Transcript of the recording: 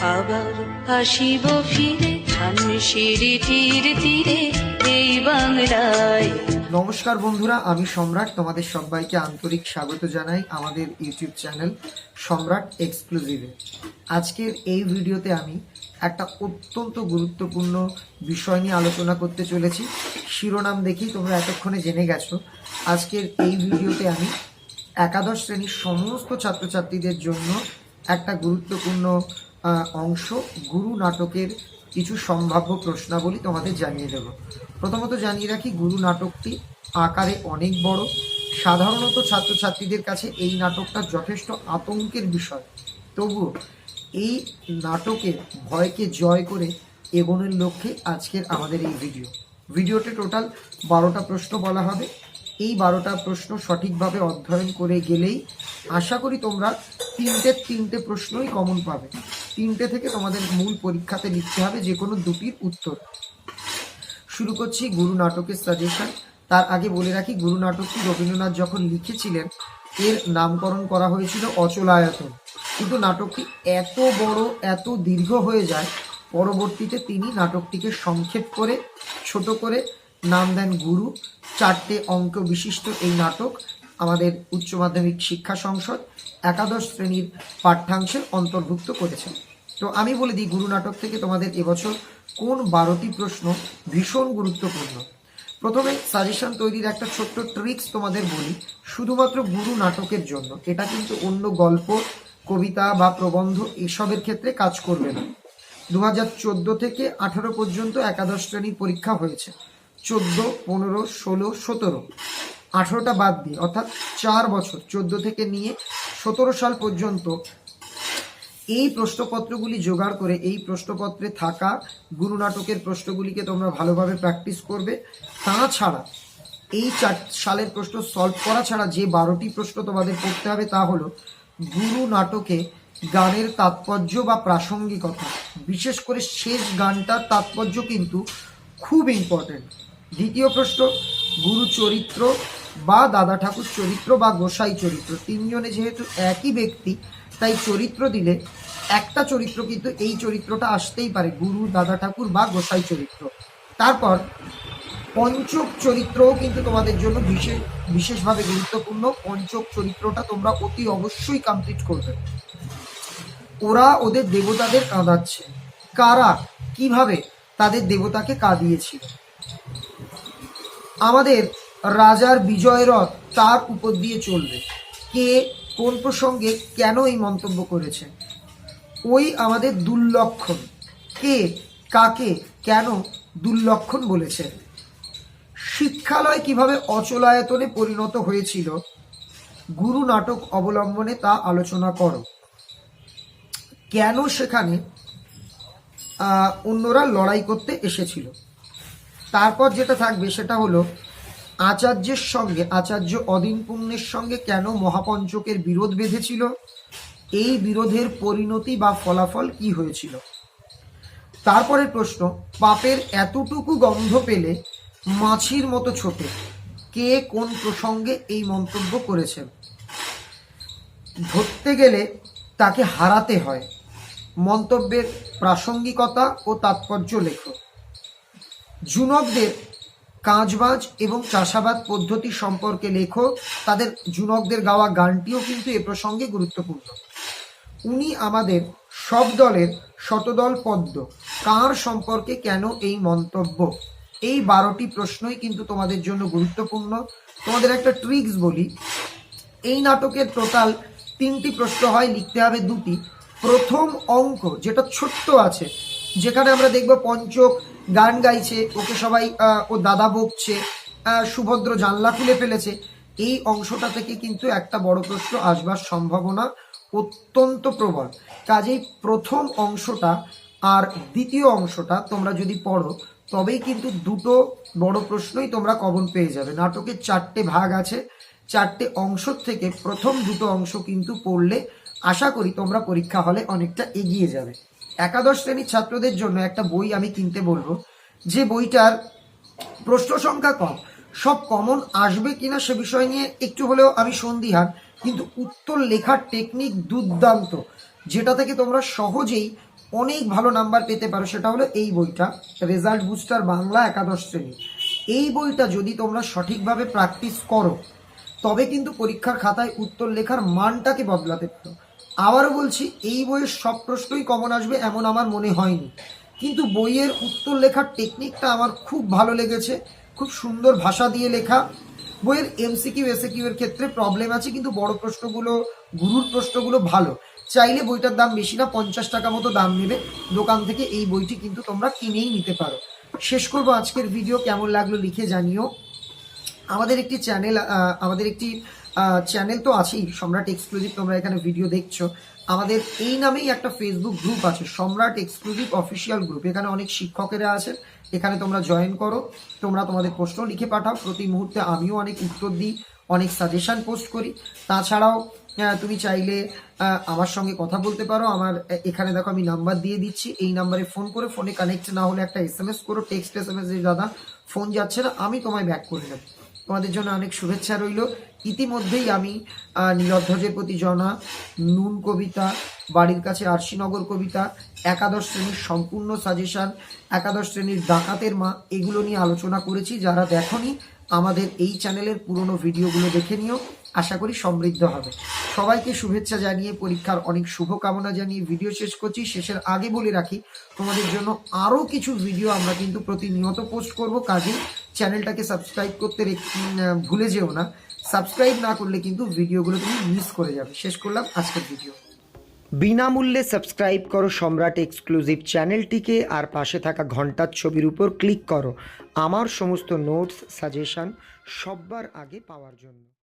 আবার আসিব ফিরে ধানসিঁড়িটির তীরে এই বাংলায়। নমস্কার বন্ধুরা, আমি সম্রাট। তোমাদের সবাইকে আন্তরিক স্বাগত জানাই আমাদের ইউটিউব চ্যানেল সম্রাট এক্সক্লুসিভে আজকের এই ভিডিওতে আমি একটা অত্যন্ত গুরুত্বপূর্ণ বিষয় নিয়ে আলোচনা করতে চলেছি। শিরোনাম দেখেই তোমরা এতক্ষণে জেনে গেছো। আজকের এই ভিডিওতে আমি একাদশ শ্রেণির সমস্ত ছাত্রছাত্রীদের জন্য একটা গুরুত্বপূর্ণ অংশ গুরু নাটকের কিছু সম্ভাব্য প্রশ্নাবলী তোমাদের জানিয়ে দেব। প্রথমত জানিয়ে রাখি, গুরু নাটকটি আকারে অনেক বড়। সাধারণত ছাত্রছাত্রীদের কাছে এই নাটকটা যথেষ্ট আতঙ্কের বিষয়। তবুও এই নাটকের ভয়কে জয় করে এগোনোর লক্ষ্যে আজকের আমাদের এই ভিডিও। ভিডিওতে টোটাল বারোটা প্রশ্ন বলা হবে। এই বারোটা প্রশ্ন সঠিকভাবে অধ্যয়ন করে গেলেই আশা করি তোমরা তিনটে তিনটে প্রশ্নই কমন পাবে। তিনটে থেকে তোমাদের মূল পরীক্ষাতে লিখতে হবে যে কোনো দুটির উত্তর। শুরু করছি গুরু নাটকের সাজেশন তার আগে বলে রাখি, গুরু নাটকটি রবীন্দ্রনাথ যখন লিখেছিলেন, এর নামকরণ করা হয়েছিল অচলায়তন কিন্তু নাটকটি এত বড়, এত দীর্ঘ হয়ে যায়, পরবর্তীতে তিনি নাটকটিকে সংক্ষেপ করে, ছোট করে নাম দেন গুরু। চারটে অঙ্ক বিশিষ্ট এই নাটক আমাদের উচ্চ মাধ্যমিক শিক্ষা সংসদ একাদশ শ্রেণির পাঠ্যাংশের অন্তর্ভুক্ত করেছেন তো আমি বলে দিই, গুরু নাটক থেকে তোমাদের এবছর কোন বারোটি প্রশ্ন ভীষণ গুরুত্বপূর্ণ? প্রথমে সাজেশন তৈরির একটা ছোট্ট ট্রিক্স তোমাদের বলি, শুধুমাত্র গুরু নাটকের জন্য। এটা কিন্তু অন্য গল্প, কবিতা বা প্রবন্ধ এসবের ক্ষেত্রে কাজ করবে না। দু হাজার চোদ্দ থেকে আঠারো পর্যন্ত একাদশ শ্রেণির পরীক্ষা হয়েছে। চোদ্দ, পনেরো, ষোলো, সতেরো। আঠারোটা বাদ দিয়ে, অর্থাৎ চার বছর, চোদ্দ থেকে নিয়ে সতেরো সাল পর্যন্ত এই প্রশ্নপত্রগুলি জোগাড় করে এই প্রশ্নপত্রে থাকা গুরু নাটকের প্রশ্নগুলিকে তোমরা ভালোভাবে প্র্যাকটিস করবে। তাছাড়া এই চার সালের প্রশ্ন সলভ করা ছাড়া যে বারোটি প্রশ্ন তোমাদের পড়তে হবে তা হলো গুরু নাটকে গানের তাৎপর্য বা প্রাসঙ্গিকতা। বিশেষ করে শেষ গানটার তাৎপর্য কিন্তু খুব ইম্পর্টেন্ট দ্বিতীয় প্রশ্ন গুরু চরিত্র বা দাদা ঠাকুর চরিত্র বা গোসাই চরিত্র, তিনজনে যেহেতু একই ব্যক্তি, তাই চরিত্র দিলে একটা চরিত্র কিন্তু এই চরিত্রটা আসতেই পারে, গুরু, দাদা ঠাকুর বা গোসাই চরিত্র। তারপর পঞ্চক চরিত্রও কিন্তু তোমাদের জন্য বিশেষ বিশেষভাবে গুরুত্বপূর্ণ। পঞ্চক চরিত্রটা তোমরা অতি অবশ্যই কমপ্লিট করবে। ওরা ওদের দেবতাদের কাঁদাচ্ছে। কারা, কীভাবে তাদের দেবতাকে কাঁদিয়েছিল? আমাদের রাজার বিজয় রথ তার উপর দিয়ে চলবে। কে কোন প্রসঙ্গে কেন এই মন্তব্য করেছে? ওই আমাদের দুর্লক্ষণ। কে, কাকে কেন দুর্লক্ষণ বলেছে? শিক্ষালয় কীভাবে অচলায়তনে পরিণত হয়েছিল? গুরু নাটক অবলম্বনে তা আলোচনা করো। কেন সেখানে অন্যরা লড়াই করতে এসেছিল? তারপর যেটা থাকবে সেটা হলো আচার্যের সঙ্গে, আচার্য অদিন পুণ্যের সঙ্গে কেন মহাপঞ্চকের বিরোধ বেঁধেছিল? এই বিরোধের পরিণতি বা ফলাফল কি হয়েছিল? তারপরের প্রশ্ন, পাপের এতটুকু গন্ধ পেলে মাছির মতো ছোটে। কে কোন প্রসঙ্গে এই মন্তব্য করেছেন? ধরতে গেলে তাকে হারাতে হয়। মন্তব্যের প্রাসঙ্গিকতা ও তাৎপর্য লেখো জুনকদের কাজবাজ এবং চাষাবাদ পদ্ধতি সম্পর্কে লেখক, তাদের জুনকদের গাওয়া গানটিও কিন্তু এ প্রসঙ্গে গুরুত্বপূর্ণ। উনি আমাদের সব দলের শতদল পদ্ম। কার সম্পর্কে কেন এই মন্তব্য? এই বারোটি প্রশ্নই কিন্তু তোমাদের জন্য গুরুত্বপূর্ণ। তোমাদের একটা ট্রিক্স বলি। এই নাটকের টোটাল তিনটি প্রশ্ন হয়, লিখতে হবে দুটি। প্রথম অঙ্ক যেটা ছোট্ট আছে, যেখানে আমরা দেখব পঞ্চক গান গাইছে, ওকে সবাই ও দাদা বকছে সুভদ্র জানলা খুলে ফেলেছে। এই অংশটা থেকে কিন্তু একটা বড় প্রশ্ন আসবার সম্ভাবনা অত্যন্ত প্রবল। কাজেই প্রথম অংশটা আর দ্বিতীয় অংশটা তোমরা যদি পড়ো, তবেই কিন্তু দুটো বড় প্রশ্নই তোমরা কমন পেয়ে যাবে। নাটকের চারটে ভাগ আছে, চারটে অংশ থেকে প্রথম দুটো অংশ কিন্তু পড়লে আশা করি তোমরা পরীক্ষা হলে অনেকটা এগিয়ে যাবে। একাদশ শ্রেণির ছাত্রদের জন্য একটা বই আমি কিনতে বলব। যে বইটার প্রশ্ন সংখ্যা কম। সব কমন আসবে কিনা সে বিষয় নিয়ে একটু হলেও আমি সন্দিহান, কিন্তু উত্তর লেখার টেকনিক দুর্দান্ত, যেটা থেকে তোমরা সহজেই অনেক ভালো নাম্বার পেতে পারো। সেটা হলো এই বইটা রেজাল্ট বুস্টার বাংলা একাদশ শ্রেণি। এই বইটা যদি তোমরা সঠিকভাবে প্র্যাকটিস করো, তবে কিন্তু পরীক্ষার খাতায় উত্তর লেখার মানটাকে বদলাতে পারো। আবারও বলছি, এই বইয়ের সব প্রশ্নই কমন আসবে এমন আমার মনে হয়নি। কিন্তু বইয়ের উত্তর লেখার টেকনিকটা আমার খুব ভালো লেগেছে। খুব সুন্দর ভাষা দিয়ে লেখা। বইয়ের এমসিকিউ এসএকিউ এর ক্ষেত্রে প্রবলেম আছে, কিন্তু বড় প্রশ্নগুলো, গুরুর প্রশ্নগুলো ভালো। চাইলে বইটার দাম বেশি না, পঞ্চাশ টাকা মতো দাম নেবে। দোকান থেকে এই বইটি কিন্তু তোমরা কিনেই নিতে পারো। শেষ করব আজকের ভিডিও কেমন লাগল লিখে জানিও। আমাদের একটি চ্যানেল আমাদের একটি চ্যানেল তো আছেই। সম্রাট এক্সক্লুসিভ তোমরা এখানে ভিডিও দেখছ। আমাদের এই নামেই একটা ফেসবুক গ্রুপ আছে, সম্রাট এক্সক্লুসিভ অফিসিয়াল গ্রুপ এখানে অনেক শিক্ষকেরা আছেন। এখানে তোমরা জয়েন করো। তোমরা তোমাদের প্রশ্ন লিখে পাঠাও। প্রতি মুহূর্তে আমিও অনেক উত্তর দিই, অনেক সাজেশন পোস্ট করি। তাছাড়াও তুমি চাইলে আমার সঙ্গে কথা বলতে পারো। আমার এখানে দেখো আমি নাম্বার দিয়ে দিচ্ছি। এই নাম্বারে ফোন করে ফোনে কানেক্ট না হলে একটা এস এম এস করো। টেক্সট এস এম এস দাদা ফোন যাচ্ছে না। আমি তোমায় ব্যাক করে নেব তোমাদের জন্য অনেক শুভেচ্ছা রইল। ইতিমধ্যেই আমি নীলধ্বজের প্রতি জনা, নুন কবিতা, বাড়ির কাছে আরশিনগর কবিতা, একাদশ শ্রেণির সম্পূর্ণ সাজেশন একাদশ শ্রেণির ডাকাতের মা, এগুলো নিয়ে আলোচনা করেছি। যারা দেখনি আমাদের এই চ্যানেলের পুরনো ভিডিওগুলো দেখে নিও। আশা করি সমৃদ্ধ হবে। সবাইকে শুভেচ্ছা জানিয়ে পরীক্ষার অনেক শুভকামনা জানিয়ে ভিডিও শেষ করছি। শেষের আগে বলে রাখি, তোমাদের জন্য আরও কিছু ভিডিও আমরা কিন্তু প্রতিনিয়ত পোস্ট করব। কাজে চ্যানেলটাকে সাবস্ক্রাইব করতে ভুলে যেও না। সাবস্ক্রাইব না করলে কিন্তু ভিডিওগুলো তুমি মিস করে যাবে। শেষ করলাম আজকের ভিডিও। বিনামূল্যে সাবস্ক্রাইব করো সম্রাট এক্সক্লুসিভ চ্যানেলটিকে আর পাশে থাকা ঘণ্টার ছবির উপর ক্লিক করো। আমার সমস্ত নোটস, সাজেশন সববার আগে পাওয়ার জন্য।